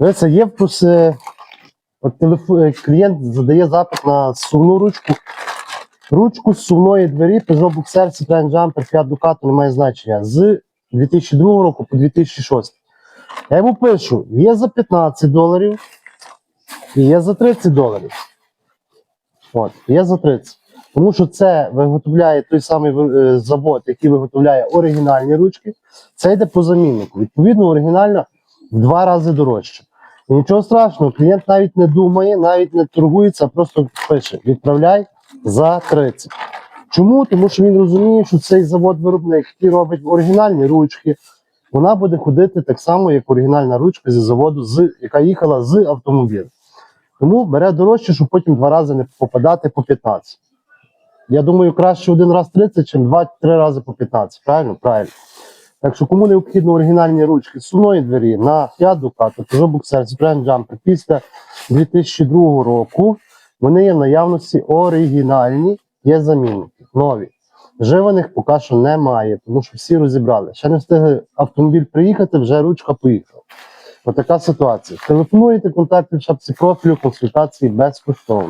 Дивіться, є вкус, е, от телеф... е, клієнт задає запит на сувну ручку. Ручку з сувної двері Peugeot Boxer Citroen Jumper Fiat Ducato немає значення з 2002 року по 2006. Я йому пишу: є за 15 доларів і є за 30 доларів. От, є за 30. Тому що це виготовляє той самий е, завод, який виготовляє оригінальні ручки. Це йде по заміннику. Відповідно, оригінальна в два рази дорожче. І нічого страшного, клієнт навіть не думає, навіть не торгується, просто пише: відправляй за 30. Чому? Тому що він розуміє, що цей завод-виробник, який робить оригінальні ручки, вона буде ходити так само, як оригінальна ручка зі заводу, з, яка їхала з автомобіля. Тому бере дорожче, щоб потім два рази не попадати по 15. Я думаю, краще один раз 30, ніж два-три рази по 15. Правильно? Правильно. Так що кому необхідно оригінальні ручки з сумної двері на Fiat Ducato, Peugeot Boxer, Citroen Jumper після 2002 року, вони є в наявності оригінальні, є замінники, нові. Вживаних поки що немає, тому що всі розібрали. Ще не встигли автомобіль приїхати, вже ручка поїхала. Отака ситуація. Телефонуєте контакти в шапці профілю, консультації безкоштовно.